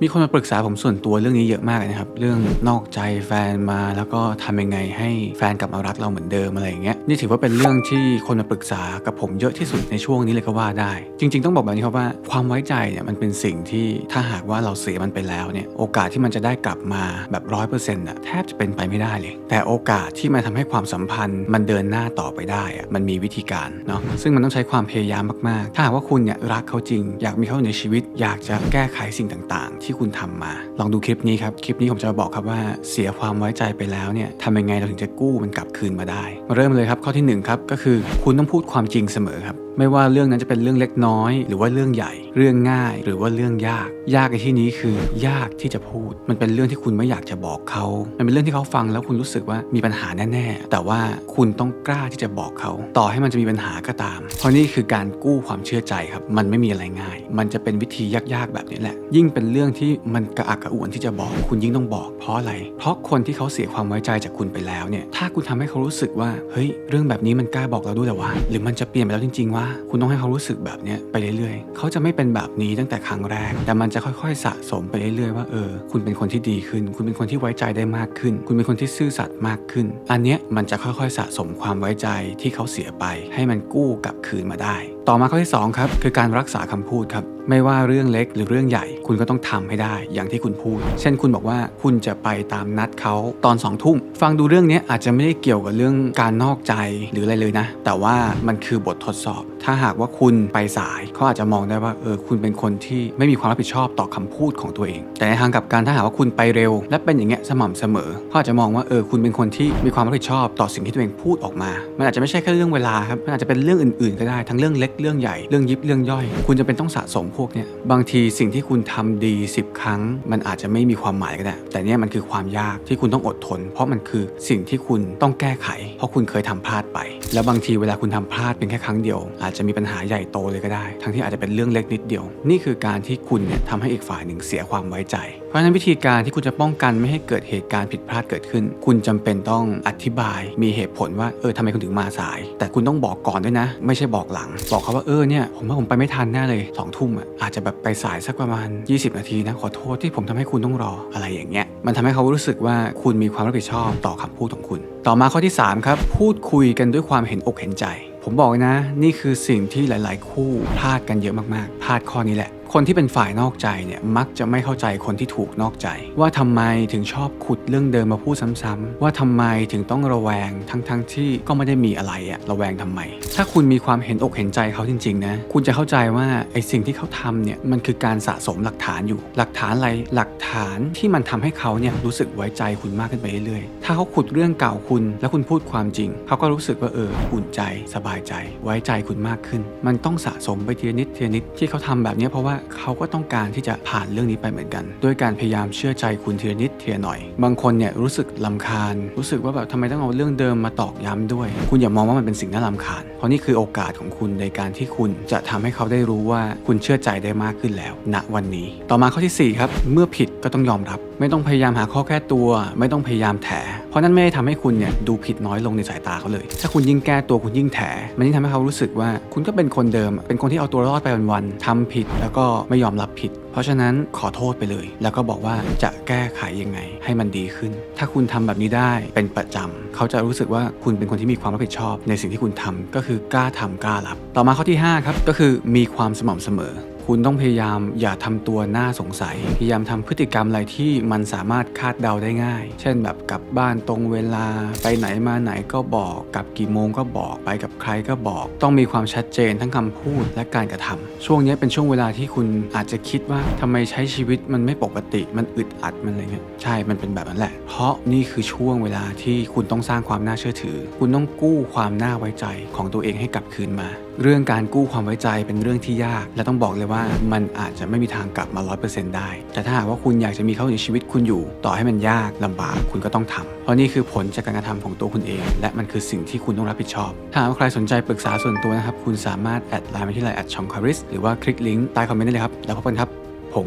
มีคนมาปรึกษาผมส่วนตัวเรื่องนี้เยอะมากนะครับ เรื่องนอกใจแฟนมาแล้วก็ทำยังไงให้แฟนกลับมารักเราเหมือนเดิมอะไรอย่างเงี้ยนี่ถือว่าเป็นเรื่องที่คนมาปรึกษากับผมเยอะที่สุดในช่วงนี้เลยก็ว่าได้ จริง ๆ ต้องบอกแบบนี้ครับว่าความไว้ใจเนี่ยมันเป็นสิ่งที่ถ้าหากว่าเราเสียมันไปแล้วเนี่ยโอกาสที่มันจะได้กลับมาแบบร้อยเปอร์เซ็นต์อะแทบจะเป็นไปไม่ได้เลย แต่โอกาสที่มันทำให้ความสัมพันธ์มันเดินหน้าต่อไปได้อะมันมีวิธีการเนาะซึ่งมันต้องใช้ความพยายามมากๆ ถ้าหากว่าคุณเนี่ยรักเขาจริง อยากมีเขาในชีวิต อยากจะแก้ไขสิ่งต่างๆที่คุณทำมา ลองดูคลิปนี้ครับ คลิปนี้ผมจะมาบอกครับว่าเสียความไว้ใจไปแล้วเนี่ยทำยังไงเราถึงจะกู้มันกลับคืนมาได้ มาเริ่มเลยครับข้อที่หนึ่งครับก็คือคุณต้องพูดความจริงเสมอครับไม่ว่าเรื่องนั้นจะเป็นเรื่องเล็กน้อย หรือว่าเรื่องใหญ่ เรื่องง่าย หรือว่าเรื่องยาก ยากในที่นี้คือยากที่จะพูด มันเป็นเรื่องที่คุณไม่อยากจะบอกเขา มันเป็นเรื่องที่เขาฟังแล้วคุณรู้สึกว่ามีปัญหาแน่ๆ แต่ว่าคุณต้องกล้าที่จะบอกเขา ต่อให้มันจะมีปัญหาก็ตาม เพราะนี่คือการกู้ความเชื่อใจครับ มันไม่มีอะไรง่าย มันจะเป็นวิธียากๆแบบนี้แหละ ยิ่งเป็นเรื่องที่มันกระอักกระอ่วนที่จะบอก คุณยิ่งต้องบอก เพราะอะไร เพราะคนที่เขาเสียความไว้ใจจากคุณไปแล้วเนี่ย ถ้าคุณทำให้เขารู้สึกว่า เฮ้ย เรื่องแบบนี้มันกล้าบอกเราด้วยแต่ว่า หรือมันจะเปลี่ยนไปแล้วจริงๆว่าคุณต้องให้เขารู้สึกแบบนี้ไปเรื่อยๆ เขาจะไม่เป็นแบบนี้ตั้งแต่ครั้งแรก แต่มันจะค่อยๆ สะสมไปเรื่อยๆ ว่าเออ คุณเป็นคนที่ดีขึ้น คุณเป็นคนที่ไว้ใจได้มากขึ้น คุณเป็นคนที่ซื่อสัตย์มากขึ้น อันเนี้ยมันจะค่อยๆ สะสมความไว้ใจที่เขาเสียไป ให้มันกู้กลับคืนมาได้ ต่อมาข้อที่สองครับคือการรักษาคำพูดครับไม่ว่าเรื่องเล็กหรือเรื่องใหญ่คุณก็ต้องทำให้ได้อย่างที่คุณพูด เช่นคุณบอกว่าคุณจะไปตามนัดเขาตอนสองทุ่มฟังดูเรื่องนี้อาจจะไม่ได้เกี่ยวกับเรื่องการนอกใจหรืออะไรเลยนะ แต่ว่ามันคือบททดสอบ ถ้าหากว่าคุณไปสายเขาอาจจะมองได้ว่าเออคุณเป็นคนที่ไม่มีความรับผิดชอบต่อคำพูดของตัวเอง แต่ในทางกลับกันถ้าหากว่าคุณไปเร็ว และเป็นอย่างเงี้ยสม่ำเสมอเขาอาจจะมองว่าเออคุณเป็นคนที่มีความรับผิดชอบต่อสิ่งที่ตัวเองพูดออกมา มันอาจจะไม่ใช่แค่เรื่องเวลาครับมันอาจจะเป็นเรื่องอื่นๆ ก็ได้ทั้งเรื่องเล็กเรื่องใหญ่เรื่องยิบเรื่องย่อย คุณจะเป็นต้องสะสมพวกเนี้ยบางทีสิ่งที่คุณทำดี 10 ครั้ง มันอาจจะไม่มีความหมายก็ได้ แต่เนี่ยมันคือความยากที่คุณต้องอดทน เพราะมันคือสิ่งที่คุณต้องแก้ไข เพราะคุณเคยทำพลาดไป แล้วบางทีเวลาคุณทำพลาดเป็นแค่ครั้งเดียว อาจจะมีปัญหาใหญ่โตเลยก็ได้ ทั้งที่อาจจะเป็นเรื่องเล็กนิดเดียว นี่คือการที่คุณเนี่ยทำให้อีกฝ่ายหนึ่งเสียความไว้ใจ เพราะฉะนั้นวิธีการที่คุณจะป้องกันไม่ให้เกิดเหตุการณ์ผิดพลาดเกิดขึ้น คุณจำเป็นต้องอธิบาย มีเหตุผลว่าเออทำไมคุณถึงมาสาย แต่คุณต้องบอกก่อนด้วยนะ ไม่ใช่บอกหลัง บอกเขาว่าเออเนี่ยผมว่าผมไปไม่ทันแน่เลยสองทุ่มอาจจะแบบไปสายสักประมาณ 20 นาทีนะขอโทษที่ผมทำให้คุณต้องรออะไรอย่างเงี้ยมันทำให้เขารู้สึกว่าคุณมีความรับผิดชอบต่อคำพูดของคุณ ต่อมาข้อที่สามครับ พูดคุยกันด้วยความเห็นอกเห็นใจ ผมบอกนะ นี่คือสิ่งที่หลาย ๆ คู่พลาดกันเยอะมากๆพลาดข้อนี้แหละ คนที่เป็นฝ่ายนอกใจเนี่ยมักจะไม่เข้าใจคนที่ถูกนอกใจ ว่าทำไมถึงชอบขุดเรื่องเดิมมาพูดซ้ำๆว่าทำไมถึงต้องระแวงทั้งๆที่ก็ไม่ได้มีอะไรอะระแวงทำไม ถ้าคุณมีความเห็นอกเห็นใจเขาจริงๆนะคุณจะเข้าใจว่าไอ้สิ่งที่เขาทำเนี่ยมันคือการสะสมหลักฐานอยู่ หลักฐานอะไรหลักฐานที่มันทำให้เขาเนี่ยรู้สึกไว้ใจคุณมากขึ้นไปเรื่อยๆถ้าเขาขุดเรื่องเก่าคุณ แล้วคุณพูดความจริง เขาก็รู้สึกว่าเอออุ่นใจสบายใจ ไว้ใจคุณมากขึ้น มันต้องสะสมไปทีนิดทีนิดที่เขาทำแบบนี้เพราะว่าเขาก็ต้องการที่จะผ่านเรื่องนี้ไปเหมือนกัน ด้วยการพยายามเชื่อใจคุณทีละนิดทีละหน่อย บางคนเนี่ยรู้สึกลำคาญ รู้สึกว่าแบบทำไมต้องเอาเรื่องเดิมมาตอกย้ำด้วย คุณอย่ามองว่ามันเป็นสิ่งน่าลำคาญ เพราะนี่คือโอกาสของคุณในการที่คุณจะทำให้เขาได้รู้ว่าคุณเชื่อใจได้มากขึ้นแล้ว ณวันนี้ ต่อมาข้อที่สี่ครับ เมื่อผิดก็ต้องยอมรับ ไม่ต้องพยายามหาข้อแก้ตัว ไม่ต้องพยายามแถ เพราะนั่นไม่ได้ทำให้คุณเนี่ยดูผิดน้อยลงในสายตาเขาเลย ถ้าคุณยิ่งแก้ตัวคุณยิ่งแถ มันยิ่งทำให้เขารู้สึกว่าคุณก็เป็นคนเดิม เป็นคนที่เอาตัวรอดไปวันๆทำผิดแล้วก็ไม่ยอมรับผิด เพราะฉะนั้นขอโทษไปเลย แล้วก็บอกว่าจะแก้ไขยังไง ให้มันดีขึ้น ถ้าคุณทำแบบนี้ได้เป็นประจำเขาจะรู้สึกว่าคุณเป็นคนที่มีความรับผิดชอบ ในสิ่งที่คุณทำก็คือกล้าทำกล้ารับ ต่อมาข้อที่ห้าครับ ก็คือมีความสม่ำเสมอ คุณต้องพยายามอย่าทำตัวน่าสงสัย พยายามทำพฤติกรรมอะไรที่มันสามารถคาดเดาได้ง่าย เช่นแบบกลับบ้านตรงเวลา ไปไหนมาไหนก็บอกกลับกี่โมงก็บอกไปกับใครก็บอก ต้องมีความชัดเจนทั้งคำพูดและการกระทำช่วงนี้เป็นช่วงเวลาที่คุณอาจจะคิดว่าทำไมใช้ชีวิตมันไม่ปกติมันอึดอัดมันอะไรเงี้ยใช่ มันเป็นแบบนั้นแหละ เพราะนี่คือช่วงเวลาที่คุณต้องสร้างความน่าเชื่อถือ คุณต้องกู้ความน่าไว้ใจของตัวเองให้กลับคืนมาเรื่องการกู้ความไว้ใจเป็นเรื่องที่ยาก และต้องบอกเลยว่ามันอาจจะไม่มีทางกลับมา 100%ได้ แต่ถ้าหากว่าคุณอยากจะมีเขาในชีวิตคุณอยู่ ต่อให้มันยากลำบากคุณก็ต้องทำเพราะนี่คือผลจากการกระทำของตัวคุณเอง และมันคือสิ่งที่คุณต้องรับผิดชอบ ถ้าหากใครสนใจปรึกษาส่วนตัวนะครับ คุณสามารถแอดไลน์มาที่ไลน์แอดชองคาริสหรือว่าคลิกลิงก์ใต้คอมเมนต์ได้เลยครับ แล้วพบกันครับ ผม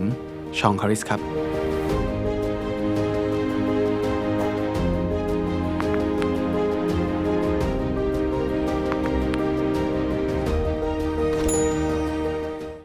ชองคาริสครับ